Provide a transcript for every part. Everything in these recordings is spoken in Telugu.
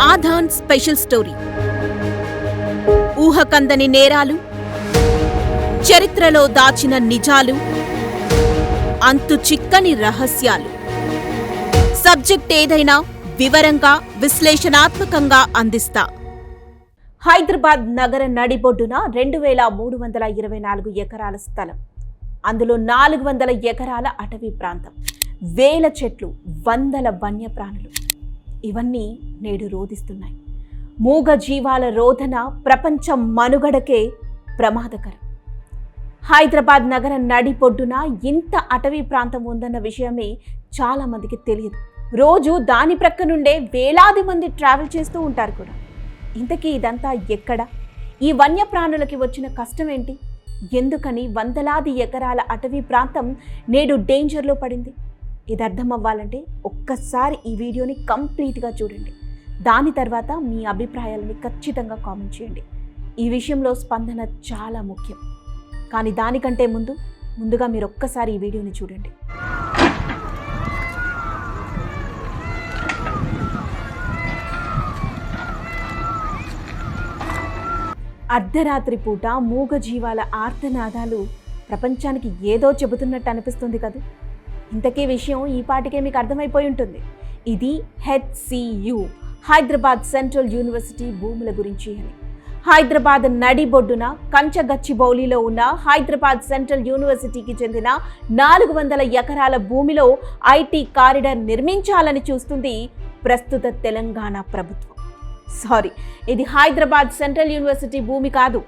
ఆధాన్ స్పెషల్ స్టోరీ. ఊహకందని నేరాలు చరిత్రలో దాచిన నిజాలు అంతు చిక్కని రహస్యాలు. సబ్జెక్ట్ ఏదైనా వివరంగా విశ్లేషణాత్మకంగా అందిస్తా. హైదరాబాద్ నగర నడిబొడ్డున రెండు వేల మూడు వందల ఇరవై నాలుగు ఎకరాల స్థలం. అందులో నాలుగు వందల ఎకరాల అటవీ ప్రాంతం. వేల చెట్లు వందల వన్యప్రాణులు. ఇవన్నీ నేడు రోధిస్తున్నాయి. మూగ జీవాల రోధన ప్రపంచం మనుగడకే ప్రమాదకరం. హైదరాబాద్ నగర నడిపొడ్డున ఇంత అటవీ ప్రాంతం ఉందన్న విషయమే చాలా మందికి తెలియదు. రోజు దాని ప్రక్క నుండే వేలాది మంది ట్రావెల్ చేస్తూ ఉంటారు కూడా. ఇంతకీ ఇదంతా ఎక్కడ? ఈ వన్యప్రాణులకి వచ్చిన కష్టం ఏంటి ఎందుకని వందలాది ఎకరాల అటవీ ప్రాంతం నేడు డేంజర్లో పడింది? ఇది అర్థం అవ్వాలంటే ఒక్కసారి ఈ వీడియోని కంప్లీట్గా చూడండి. దాని తర్వాత మీ అభిప్రాయాలని ఖచ్చితంగా కామెంట్ చేయండి. ఈ విషయంలో స్పందన చాలా ముఖ్యం. కానీ దానికంటే ముందు ముందుగా మీరు ఒక్కసారి ఈ వీడియోని చూడండి. అర్ధరాత్రి పూట మూగజీవాల ఆర్తనాదాలు ప్రపంచానికి ఏదో చెబుతున్నట్టు అనిపిస్తుంది కదా? ఇంతకీ విషయం ఈ పాటికే మీకు అర్థమైపోయి ఉంటుంది. ఇది హెచ్సియు హైదరాబాద్ సెంట్రల్ యూనివర్సిటీ భూముల గురించి అని. హైదరాబాద్ నడిబొడ్డున కంచగచ్చిబౌలిలో ఉన్న హైదరాబాద్ సెంట్రల్ యూనివర్సిటీకి చెందిన నాలుగు వందల ఎకరాల భూమిలో ఐటీ కారిడార్ నిర్మించాలని చూస్తుంది ప్రస్తుత తెలంగాణ ప్రభుత్వం. సారీ ఇది హైదరాబాద్ సెంట్రల్ యూనివర్సిటీ భూమి కాదు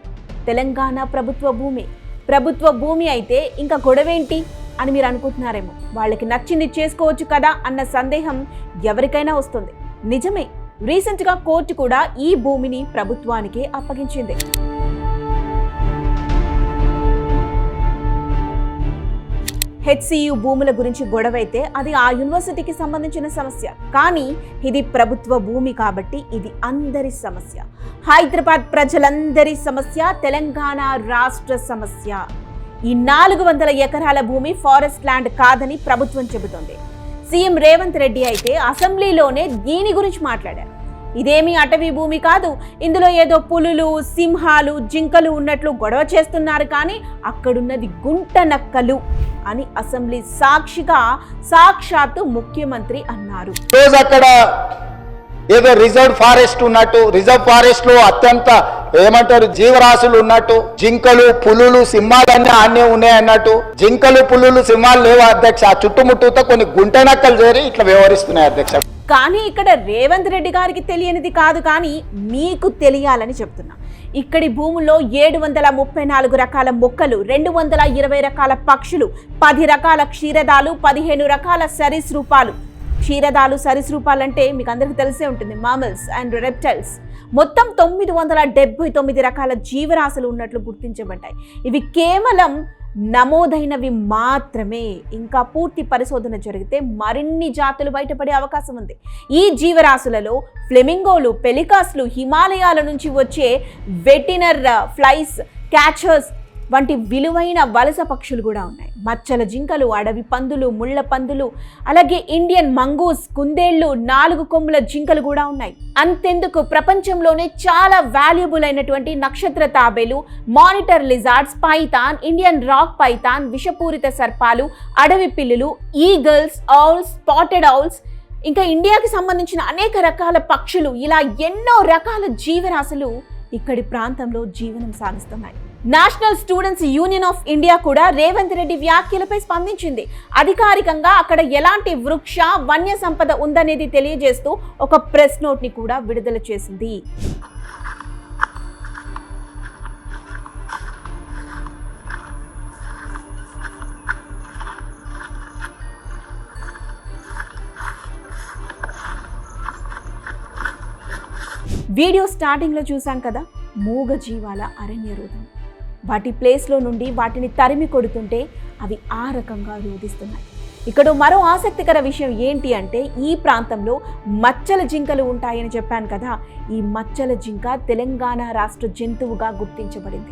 తెలంగాణ ప్రభుత్వ భూమి. ప్రభుత్వ భూమి అయితే ఇంకా గొడవేంటి? అని మీరు అనుకుంటున్నారేమో. వాళ్ళకి నచ్చింది చేసుకోవచ్చు కదా అన్న సందేహం ఎవరికైనా వస్తుంది. నిజమే రీసెంట్గా కోర్టు కూడా ఈ భూమిని ప్రభుత్వానికి అప్పగించింది. హెచ్సియు భూముల గురించి గొడవైతే అది ఆ యూనివర్సిటీకి సంబంధించిన సమస్య. కానీ ఇది ప్రభుత్వ భూమి కాబట్టి ఇది అందరి సమస్య. హైదరాబాద్ ప్రజలందరి సమస్య తెలంగాణ రాష్ట్ర సమస్య. ఈ నాలుగు వందల ఎకరాల భూమి ఫారెస్ట్ ల్యాండ్ కాదని ప్రభుత్వం చెబుతోంది. సీఎం రేవంత్ రెడ్డి అయితే అసెంబ్లీలోనే దీని గురించి మాట్లాడారు. ఇదేమీ అటవీ భూమి కాదు ఇందులో ఏదో పులులు సింహాలు జింకలు ఉన్నట్లు గొడవ చేస్తున్నారు కానీ అక్కడున్నది గుంట నక్కలు అని అసెంబ్లీ సాక్షిగా సాక్షాత్తు ముఖ్యమంత్రి అన్నారు. అక్కడ ఏదో రిజర్వ్ ఫారెస్ట్ ఉన్నట్టు రిజర్వ్ ఫారెస్ట్లో అత్యంత ఏమంటారు జీవరాశులు ఉన్నట్టు జింకలు పులులు సింహాలు అన్నీ ఉన్నాయన్నట్టు ఉన్నాయి అన్నట్టు జింకలు పులులు సింహాలు లేవు అధ్యక్ష? ఆ చుట్టుముట్టుతో కొన్ని గుంటనక్కలు చేరి ఇట్లా వ్యవహరిస్తున్నాయి అధ్యక్ష. కానీ ఇక్కడ రేవంత్ రెడ్డి గారికి తెలియనిది కాదు కానీ మీకు తెలియాలని చెప్తున్నా. ఇక్కడి భూముల్లో ఏడు వందల ముప్పై నాలుగు రకాల మొక్కలు రెండు వందల ఇరవై రకాల పక్షులు పది రకాల క్షీరదాలు పదిహేను రకాల సరీసృపాలు క్షీరదాలు సరీసృపాలంటే మీకు అందరికీ తెలిసే ఉంటుంది. మామల్స్ అండ్ రెప్టైల్స్ మొత్తం తొమ్మిది వందల డెబ్బై తొమ్మిది రకాల జీవరాశులు ఉన్నట్లు గుర్తించబడ్డాయి. ఇవి కేవలం నమోదైనవి మాత్రమే. ఇంకా పూర్తి పరిశోధన జరిగితే మరిన్ని జాతులు బయటపడే అవకాశం ఉంది. ఈ జీవరాశులలో ఫ్లెమింగోలు పెలికాస్లు హిమాలయాల నుంచి వచ్చే వెటినర్ ఫ్లైస్ క్యాచర్స్ వంటి విలువైన వలస పక్షులు కూడా ఉన్నాయి. మచ్చల జింకలు అడవి పందులు ముళ్ళ పందులు అలాగే ఇండియన్ మంగూస్ కుందేళ్ళు నాలుగు కొమ్ముల జింకలు కూడా ఉన్నాయి. అంతెందుకు ప్రపంచంలోనే చాలా వాల్యుబుల్ అయినటువంటి నక్షత్ర తాబేలు monitor lizards python Indian rock python విషపూరిత సర్పాలు అడవి పిల్లులు ఈగల్స్ ఔల్స్ స్పాటెడ్ ఔల్స్ ఇంకా ఇండియాకి సంబంధించిన అనేక రకాల పక్షులు ఇలా ఎన్నో రకాల జీవరాశులు ఇక్కడి ప్రాంతంలో జీవనం సాగిస్తున్నాయి. National students union of India కూడా రేవంత్ రెడ్డి వ్యాఖ్యలపై స్పందించింది. అధికారికంగా అక్కడ ఎలాంటి వృక్ష వన్య సంపద ఉందనేది తెలియజేస్తూ ఒక ప్రెస్ నోట్ని కూడా విడుదల చేసింది. వీడియో స్టార్టింగ్లో చూసాం కదా మూగ జీవాల అరణ్య రోధం వాటి ప్లేస్లో నుండి వాటిని తరిమి కొడుతుంటే అవి ఆ రకంగా రోధిస్తున్నాయి. ఇక్కడ మరో ఆసక్తికర విషయం ఏంటి అంటే ఈ ప్రాంతంలో మచ్చల జింకలు ఉంటాయని చెప్పాను కదా. ఈ మచ్చల జింక తెలంగాణ రాష్ట్ర జంతువుగా గుర్తించబడింది.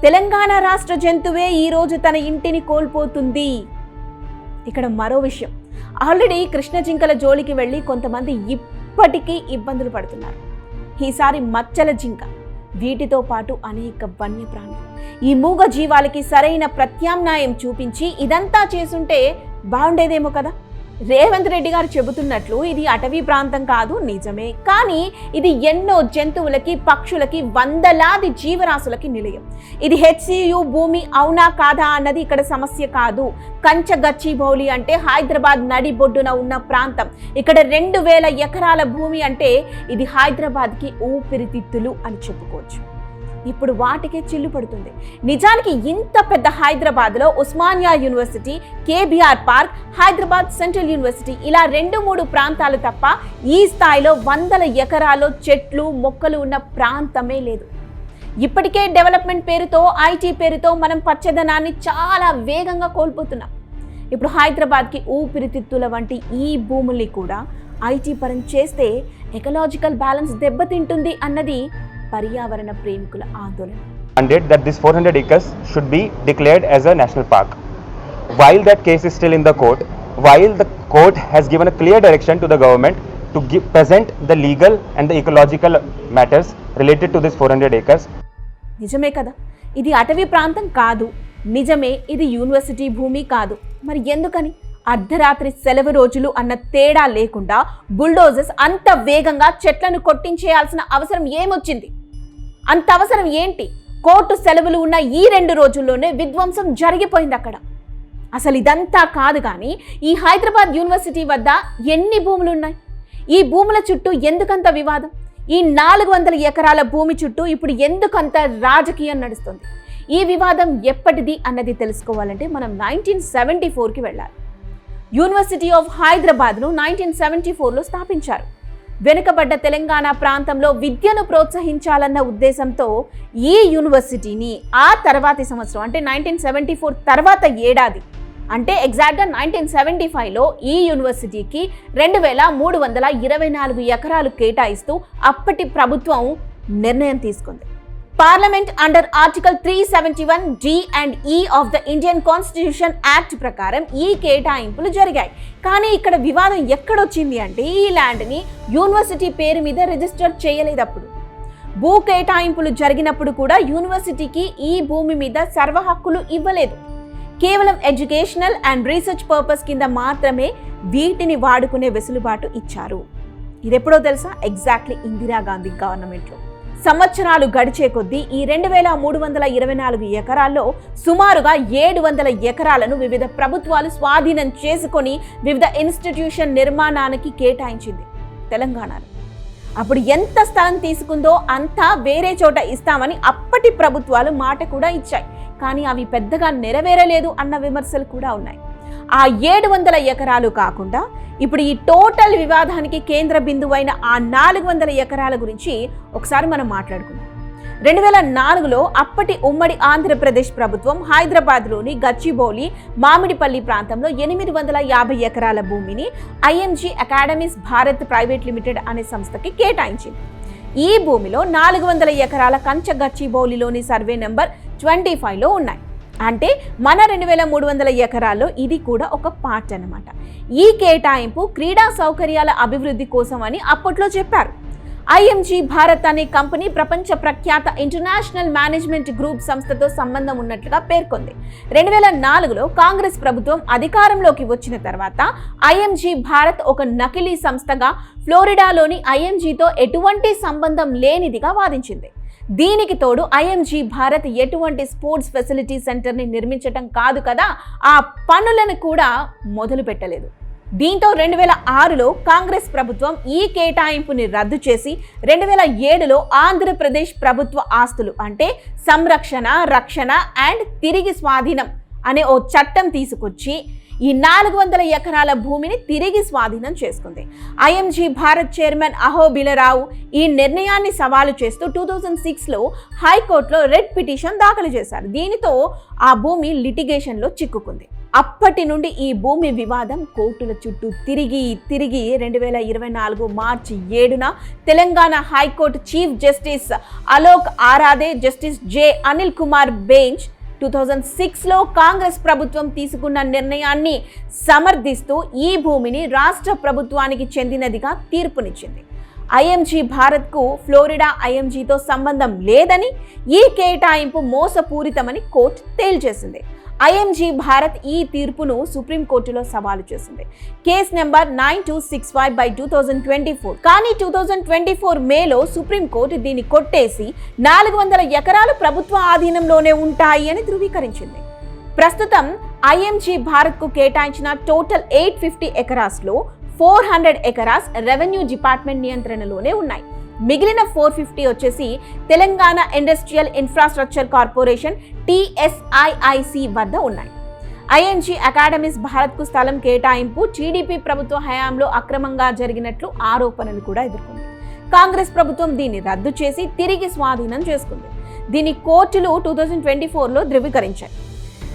తెలంగాణ రాష్ట్ర జంతువే ఈరోజు తన ఇంటిని కోల్పోతుంది. ఇక్కడ మరో విషయం. ఆల్రెడీ కృష్ణ జింకల జోలికి వెళ్ళి కొంతమంది ఇప్పటికీ ఇబ్బందులు పడుతున్నారు. ఈసారి మచ్చల జింక వీటితో పాటు అనేక వన్యప్రాణులు. ఈ మూగ జీవాలకి సరైన ప్రత్యామ్నాయం చూపించి ఇదంతా చేసుంటే బాగుండేదేమో కదా? రేవంత్ రెడ్డి గారు చెబుతున్నట్లు ఇది అటవీ ప్రాంతం కాదు నిజమే. కానీ ఇది ఎన్నో జంతువులకి పక్షులకి వందలాది జీవరాశులకి నిలయం. ఇది హెచ్సియు భూమి అవునా కాదా అన్నది ఇక్కడ సమస్య కాదు. కంచగచ్చిబౌలి అంటే హైదరాబాద్ నడి బొడ్డున ఉన్న ప్రాంతం. ఇక్కడ రెండు వేల ఎకరాల భూమి అంటే ఇది హైదరాబాద్కి ఊపిరితిత్తులు అని చెప్పుకోవచ్చు. ఇప్పుడు వాటికే చిల్లు పడుతుంది. నిజానికి ఇంత పెద్ద హైదరాబాద్లో Osmania university KBR park Hyderabad central university ఇలా రెండు మూడు ప్రాంతాలు తప్ప ఈ స్థాయిలో వందల ఎకరాల్లో చెట్లు మొక్కలు ఉన్న ప్రాంతమే లేదు. ఇప్పటికే డెవలప్మెంట్ పేరుతో ఐటీ పేరుతో మనం పచ్చదనాన్ని చాలా వేగంగా కోల్పోతున్నాం. ఇప్పుడు హైదరాబాద్కి ఊపిరితిత్తుల వంటి ఈ భూముల్ని కూడా ఐటీ పరం చేస్తే ఎకలాజికల్ బ్యాలెన్స్ దెబ్బతింటుంది అన్నది పర్యావరణ ప్రేమికుల ఆందోళన. Added that this four hundred acres should be declared as a national park while that case is still in the court while the court has given a clear direction to the government to give present the legal and the ecological matters related to this four hundred acres నిజమే కదా? ఇది అటవీ ప్రాంతం కాదు. నిజమే ఇది యూనివర్సిటీ భూమి కాదు. మరి ఎందుకని? అర్ధరాత్రి సెలవు రోజులు అన్న తేడా లేకుండా బుల్డోజర్స్ అంత వేగంగా చెట్లను కొట్టించేయాల్సిన అవసరం ఏమొచ్చింది? అంత అవసరం ఏంటి? కోర్టు సెలవులు ఉన్న ఈ రెండు రోజుల్లోనే విధ్వంసం జరిగిపోయింది అక్కడ. అసలు ఇదంతా కాదు కానీ ఈ హైదరాబాద్ యూనివర్సిటీ వద్ద ఎన్ని భూములు ఉన్నాయి ఈ భూముల చుట్టూ ఎందుకంత వివాదం? ఈ నాలుగు వందల ఎకరాల భూమి చుట్టూ ఇప్పుడు ఎందుకంత రాజకీయం నడుస్తుంది? ఈ వివాదం ఎప్పటిది అన్నది తెలుసుకోవాలంటే మనం నైన్టీన్ సెవెంటీ ఫోర్కి వెళ్ళాలి. యూనివర్సిటీ ఆఫ్ హైదరాబాద్ను నైన్టీన్ సెవెంటీ ఫోర్లో స్థాపించారు. వెనుకబడ్డ తెలంగాణ ప్రాంతంలో విద్యను ప్రోత్సహించాలన్న ఉద్దేశంతో ఈ యూనివర్సిటీని ఆ తర్వాతి సంవత్సరం అంటే నైన్టీన్ సెవెంటీ ఫోర్ తర్వాత ఏడాది అంటే ఎగ్జాక్ట్గా నైన్టీన్ సెవెంటీ ఫైవ్లో ఈ యూనివర్సిటీకి రెండు వేల మూడు వందల ఇరవై నాలుగు ఎకరాలు కేటాయిస్తూ అప్పటి ప్రభుత్వం నిర్ణయం తీసుకుంది. Parliament under article three seventy one D and E of the Indian constitution act ప్రకారం ఈ కేటాయింపులు జరిగాయి. కానీ ఇక్కడ వివాదం ఎక్కడొచ్చింది అంటే ఈ ల్యాండ్ని యూనివర్సిటీ పేరు మీద రిజిస్టర్ చేయలేదు అప్పుడు భూ కేటాయింపులు జరిగినప్పుడు కూడా యూనివర్సిటీకి ఈ భూమి మీద సర్వ హక్కులు ఇవ్వలేదు. కేవలం ఎడ్యుకేషనల్ అండ్ రీసెర్చ్ పర్పస్ కింద మాత్రమే వీటిని వాడుకునే వెసులుబాటు ఇచ్చారు. ఇది ఎప్పుడో తెలుసా? ఎగ్జాక్ట్లీ ఇందిరాగాంధీ గవర్నమెంట్లో. సంవత్సరాలు గడిచే కొద్దీ ఈ రెండు వేల మూడు వందల ఇరవై నాలుగు ఎకరాల్లో సుమారుగా ఏడు వందల ఎకరాలను వివిధ ప్రభుత్వాలు స్వాధీనం చేసుకొని వివిధ ఇన్స్టిట్యూషన్ నిర్మాణానికి కేటాయించింది తెలంగాణలో. అప్పుడు ఎంత స్థలం తీసుకుందో అంతా వేరే చోట ఇస్తామని అప్పటి ప్రభుత్వాలు మాట కూడా ఇచ్చాయి. కానీ అవి పెద్దగా నెరవేరలేదు అన్న విమర్శలు కూడా ఉన్నాయి. ఆ ఏడు వందల ఎకరాలు కాకుండా ఇప్పుడు ఈ టోటల్ వివాదానికి కేంద్ర బిందువైన ఆ నాలుగు వందల ఎకరాల గురించి ఒకసారి మనం మాట్లాడుకుందాం. రెండు వేల నాలుగులో అప్పటి ఉమ్మడి ఆంధ్రప్రదేశ్ ప్రభుత్వం హైదరాబాద్లోని గచ్చిబౌలి మామిడిపల్లి ప్రాంతంలో ఎనిమిది వందల యాభై ఎకరాల భూమిని IMG academies Bharat private limited అనే సంస్థకి కేటాయించింది. ఈ భూమిలో నాలుగు వందల ఎకరాల కంచ గచ్చిబౌలిలోని సర్వే నెంబర్ ట్వంటీ ఫైవ్లో ఉన్నాయి. అంటే మన రెండు వేల మూడు వందల ఎకరాల్లో ఇది కూడా ఒక పార్ట్ అన్నమాట. ఈ కేటాయింపు క్రీడా సౌకర్యాల అభివృద్ధి కోసం అని అప్పట్లో చెప్పారు. ఐఎంజీ భారత్ అనే కంపెనీ ప్రపంచ ప్రఖ్యాత ఇంటర్నేషనల్ మేనేజ్మెంట్ గ్రూప్ సంస్థతో సంబంధం ఉన్నట్లుగా పేర్కొంది. రెండు వేల నాలుగులో కాంగ్రెస్ ప్రభుత్వం అధికారంలోకి వచ్చిన తర్వాత ఐఎంజీ భారత్ ఒక నకిలీ సంస్థగా ఫ్లోరిడాలోని ఐఎంజీతో ఎటువంటి సంబంధం లేనిదిగా వాదించింది. దీనికి తోడు ఐఎంజీ భారత్ ఎటువంటి స్పోర్ట్స్ ఫెసిలిటీ సెంటర్ని నిర్మించటం కాదు కదా ఆ పనులను కూడా మొదలు పెట్టలేదు. దీంతో రెండు వేల ఆరులో కాంగ్రెస్ ప్రభుత్వం ఈ కేటాయింపుని రద్దు చేసి రెండు వేల ఏడులో ఆంధ్రప్రదేశ్ ప్రభుత్వ ఆస్తులు అంటే సంరక్షణ రక్షణ అండ్ తిరిగి స్వాధీనం అనే ఓ చట్టం తీసుకొచ్చి ఈ నాలుగు వందల ఎకరాల భూమిని తిరిగి స్వాధీనం చేసుకుంది. ఐఎంజీ భారత్ చైర్మన్ అహోబిలరావు ఈ నిర్ణయాన్ని సవాలు చేస్తూ టూ థౌజండ్ సిక్స్లో హైకోర్టులో రెడ్ పిటిషన్ దాఖలు చేశారు. దీనితో ఆ భూమి లిటిగేషన్లో చిక్కుకుంది. అప్పటి నుండి ఈ భూమి వివాదం కోర్టుల చుట్టూ తిరిగి తిరిగి రెండు వేల ఇరవై నాలుగు మార్చి ఏడున Telangana high court chief justice Alok Aradhe justice J Anil Kumar bench two thousand సిక్స్లో కాంగ్రెస్ ప్రభుత్వం తీసుకున్న నిర్ణయాన్ని సమర్థిస్తూ ఈ భూమిని రాష్ట్ర ప్రభుత్వానికి చెందినదిగా తీర్పునిచ్చింది. ఐఎంజీ భారత్కు ఫ్లోరిడా ఐఎంజీతో సంబంధం లేదని ఈ కేటాయింపు మోసపూరితమని కోర్టు తేల్చేసింది. ఐఎంజీ భారత్ ఈ తీర్పును సుప్రీంకోర్టులో సవాలు చేసింది. Case number nine two six five by two thousand twenty four. కానీ టూ థౌజండ్ ట్వంటీ ఫోర్ మేలో సుప్రీంకోర్టు దీన్ని కొట్టేసి నాలుగు వందల ఎకరాలు ప్రభుత్వ ఆధీనంలోనే ఉంటాయి అని ధృవీకరించింది. ప్రస్తుతం ఐఎంజీ భారత్కు కేటాయించిన total eight fifty ఎకరాస్లో four hundred acres revenue department నియంత్రణలోనే ఉన్నాయి. మిగిలిన ఫోర్ ఫిఫ్టీ వచ్చేసి Telangana industrial infrastructure corporation TSIIC వద్ద ఉన్నాయి. ఐఎన్జీ అకాడమీస్ భారత్కు స్థలం కేటాయింపు టీడీపీ ప్రభుత్వ హయాంలో అక్రమంగా జరిగినట్లు ఆరోపణలు కూడా ఎదుర్కొంది. కాంగ్రెస్ ప్రభుత్వం దీన్ని రద్దు చేసి తిరిగి స్వాధీనం చేసుకుంది. దీని కోర్టులు టూ థౌజండ్ ట్వంటీ ఫోర్లో ధృవీకరించాయి.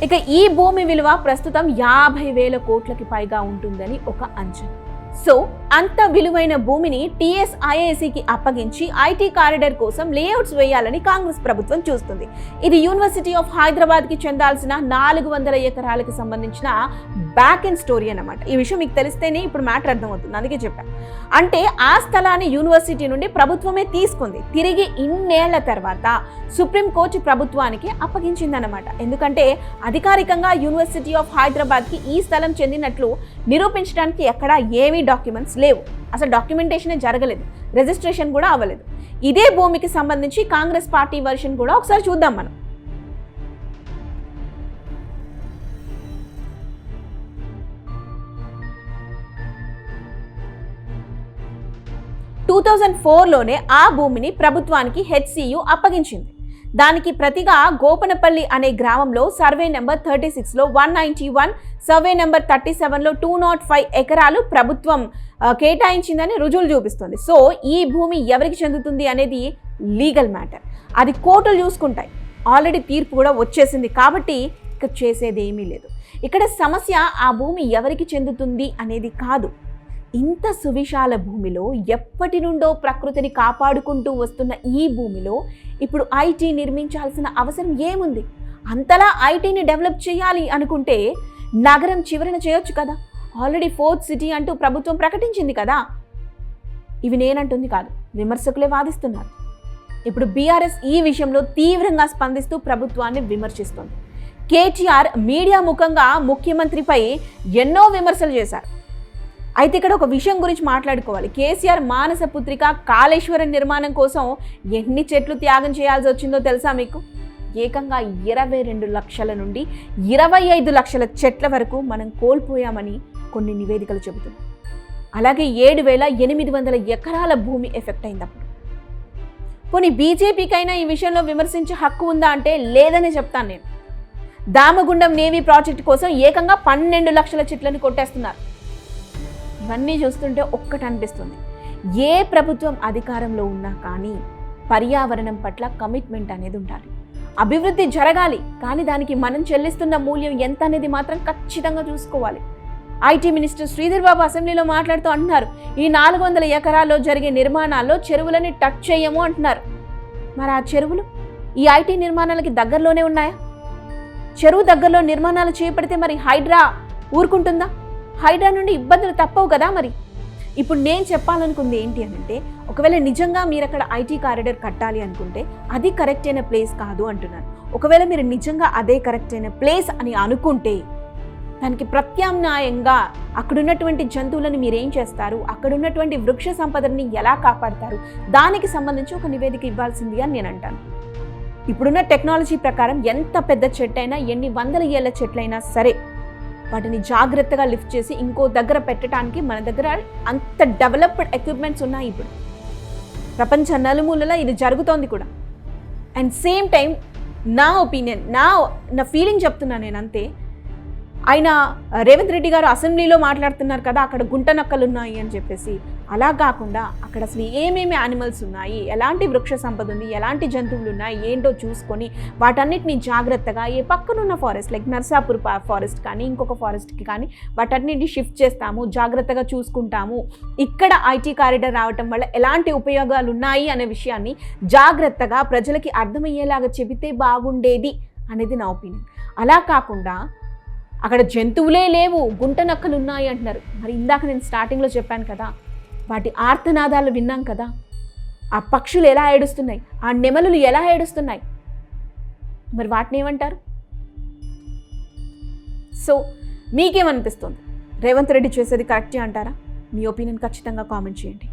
ఇక ఈ భూమి విలువ ప్రస్తుతం యాభై వేల కోట్లకి పైగా ఉంటుందని ఒక అంచనా. సో అంత విలువైన భూమిని టీఎస్ఐఏసీకి అప్పగించి ఐటీ కారిడర్ కోసం లేఅవుట్స్ వేయాలని కాంగ్రెస్ ప్రభుత్వం చూస్తుంది. ఇది యూనివర్సిటీ ఆఫ్ హైదరాబాద్కి చెందాల్సిన నాలుగు వందల ఎకరాలకు సంబంధించిన బ్యాక్ అండ్ స్టోరీ అన్నమాట. ఈ విషయం మీకు తెలిస్తేనే ఇప్పుడు మ్యాటర్ అర్థమవుతుంది. అందుకే చెప్పాను అంటే ఆ స్థలాన్ని యూనివర్సిటీ నుండి ప్రభుత్వమే తీసుకుంది. తిరిగి ఇన్నేళ్ళ తర్వాత సుప్రీంకోర్టు ప్రభుత్వానికి అప్పగించిందన్నమాట. ఎందుకంటే అధికారికంగా యూనివర్సిటీ ఆఫ్ హైదరాబాద్కి ఈ స్థలం చెందినట్లు నిరూపించడానికి ఎక్కడా ఏమీ డాక్యుమెంట్స్ లేవు. అసలు డాక్యుమెంటేషనే జరగలేదు. రిజిస్ట్రేషన్ కూడా అవ్వలేదు. ఇదే భూమికి సంబంధించి కాంగ్రెస్ పార్టీ వర్షన్ కూడా ఒకసారి చూద్దాం మనం. టూ థౌజండ్ ఫోర్లోనే ఆ భూమిని ప్రభుత్వానికి హెచ్సియు అప్పగించింది. దానికి ప్రతిగా గోపనపల్లి అనే గ్రామంలో సర్వే నెంబర్ థర్టీ సిక్స్లో one ninety one survey number thirty సెవెన్లో టూ నాట్ ఫైవ్ ఎకరాలు ప్రభుత్వం కేటాయించిందని రుజువులు చూపిస్తుంది. సో ఈ భూమి ఎవరికి చెందుతుంది అనేది లీగల్ మ్యాటర్. అది కోర్టులు చూసుకుంటాయి. ఆల్రెడీ తీర్పు కూడా వచ్చేసింది కాబట్టి ఇక చేసేది ఏమీ లేదు. ఇక్కడ సమస్య ఆ భూమి ఎవరికి చెందుతుంది అనేది కాదు. ఇంత సువిశాల భూమిలో ఎప్పటి నుండో ప్రకృతిని కాపాడుకుంటూ వస్తున్న ఈ భూమిలో ఇప్పుడు ఐటీ నిర్మించాల్సిన అవసరం ఏముంది? అంతలా ఐటీని డెవలప్ చేయాలి అనుకుంటే నగరం చివరన చేయొచ్చు కదా? ఆల్రెడీ ఫోర్త్ సిటీ అంటూ ప్రభుత్వం ప్రకటించింది కదా? ఇవి నేనంటుంది కాదు విమర్శకులే వాదిస్తున్నారు. ఇప్పుడు బీఆర్ఎస్ ఈ విషయంలో తీవ్రంగా స్పందిస్తూ ప్రభుత్వాన్ని విమర్శిస్తోంది. కేటీఆర్ మీడియా ముఖంగా ముఖ్యమంత్రిపై ఎన్నో విమర్శలు చేశారు. అయితే ఇక్కడ ఒక విషయం గురించి మాట్లాడుకోవాలి. కేసీఆర్ మానస పుత్రిక కాళేశ్వరం నిర్మాణం కోసం ఎన్ని చెట్లు త్యాగం చేయాల్సి వచ్చిందో తెలుసా మీకు? ఏకంగా ఇరవై రెండు లక్షల నుండి ఇరవై ఐదు లక్షల చెట్ల వరకు మనం కోల్పోయామని కొన్ని నివేదికలు చెబుతున్నాయి. అలాగే ఏడు వేల ఎనిమిది వందల ఎకరాల భూమి ఎఫెక్ట్ అయిందప్పుడు కొన్ని పోనీ బీజేపీకైనా ఈ విషయంలో విమర్శించే హక్కు ఉందా అంటే లేదనే చెప్తాను నేను. దామగుండం నేవీ ప్రాజెక్ట్ కోసం ఏకంగా పన్నెండు లక్షల చెట్లను కొట్టేస్తున్నారు. ఇవన్నీ చూస్తుంటే ఒక్కటి అనిపిస్తుంది. ఏ ప్రభుత్వం అధికారంలో ఉన్నా కానీ పర్యావరణం పట్ల కమిట్మెంట్ అనేది ఉండాలి. అభివృద్ధి జరగాలి కానీ దానికి మనం చెల్లిస్తున్న మూల్యం ఎంత అనేది మాత్రం ఖచ్చితంగా చూసుకోవాలి. ఐటీ మినిస్టర్ శ్రీధర్ బాబు అసెంబ్లీలో మాట్లాడుతూ అంటున్నారు ఈ నాలుగు వందల ఎకరాల్లో జరిగే నిర్మాణాల్లో చెరువులని టచ్ చేయము అంటున్నారు. మరి ఆ చెరువులు ఈ ఐటీ నిర్మాణాలకి దగ్గరలోనే ఉన్నాయా? చెరువు దగ్గరలో నిర్మాణాలు చేపడితే మరి హైడ్రా ఊరుకుంటుందా? హైడ్రా నుండి ఇబ్బందులు తప్పవు కదా మరి? ఇప్పుడు నేను చెప్పాలనుకుంది ఏంటి అని అంటే ఒకవేళ నిజంగా మీరు అక్కడ ఐటీ కారిడర్ కట్టాలి అనుకుంటే అది కరెక్ట్ అయిన ప్లేస్ కాదు అంటున్నాను. ఒకవేళ మీరు నిజంగా అదే కరెక్ట్ అయిన ప్లేస్ అని అనుకుంటే దానికి ప్రత్యామ్నాయంగా అక్కడున్నటువంటి జంతువులను మీరు ఏం చేస్తారు? అక్కడున్నటువంటి వృక్ష సంపదని ఎలా కాపాడతారు? దానికి సంబంధించి ఒక నివేదిక ఇవ్వాల్సింది అని నేను అంటాను. ఇప్పుడున్న టెక్నాలజీ ప్రకారం ఎంత పెద్ద చెట్టు అయినా ఎన్ని వందల ఏళ్ళ చెట్లైనా సరే వాటిని జాగ్రత్తగా లిఫ్ట్ చేసి ఇంకో దగ్గర పెట్టడానికి మన దగ్గర అంత డెవలప్డ్ ఎక్విప్మెంట్స్ ఉన్నాయి ఇప్పుడు. ప్రపంచ నలుమూలలో ఇది జరుగుతోంది కూడా. అండ్ సేమ్ టైం నా ఒపీనియన్ నా నా ఫీలింగ్ చెప్తున్నా నేను అంతే. ఆయన రేవంత్ రెడ్డి గారు అసెంబ్లీలో మాట్లాడుతున్నారు కదా అక్కడ గుంట నక్కలు ఉన్నాయి అని చెప్పేసి అలా కాకుండా అక్కడ అసలు ఏమేమి యానిమల్స్ ఉన్నాయి ఎలాంటి వృక్ష సంపద ఉంది ఎలాంటి జంతువులు ఉన్నాయి ఏంటో చూసుకొని వాటన్నిటిని జాగ్రత్తగా ఏ పక్కనున్న ఫారెస్ట్ లైక్ నర్సాపూర్ ఫారెస్ట్ కానీ ఇంకొక ఫారెస్ట్కి కానీ వాటన్నిటిని షిఫ్ట్ చేస్తాము జాగ్రత్తగా చూసుకుంటాము. ఇక్కడ ఐటీ కారిడార్ రావటం వల్ల ఎలాంటి ఉపయోగాలు ఉన్నాయి అనే విషయాన్ని జాగ్రత్తగా ప్రజలకి అర్థమయ్యేలాగా చెబితే బాగుండేది అనేది నా ఒపీనియన్ అలా కాకుండా అక్కడ జంతువులే లేవు గుంట నక్కలు ఉన్నాయి అంటున్నారు. మరి ఇందాక నేను స్టార్టింగ్లో చెప్పాను కదా వాటి ఆర్తనాదాలు విన్నాం కదా. ఆ పక్షులు ఎలా ఏడుస్తున్నాయి? ఆ నెమలులు ఎలా ఏడుస్తున్నాయి? మరి వాటిని ఏమంటారు? సో మీకేమనిపిస్తుంది? రేవంత్ రెడ్డి చేసేది కరెక్టే అంటారా? మీ ఒపీనియన్ ఖచ్చితంగా కామెంట్ చేయండి.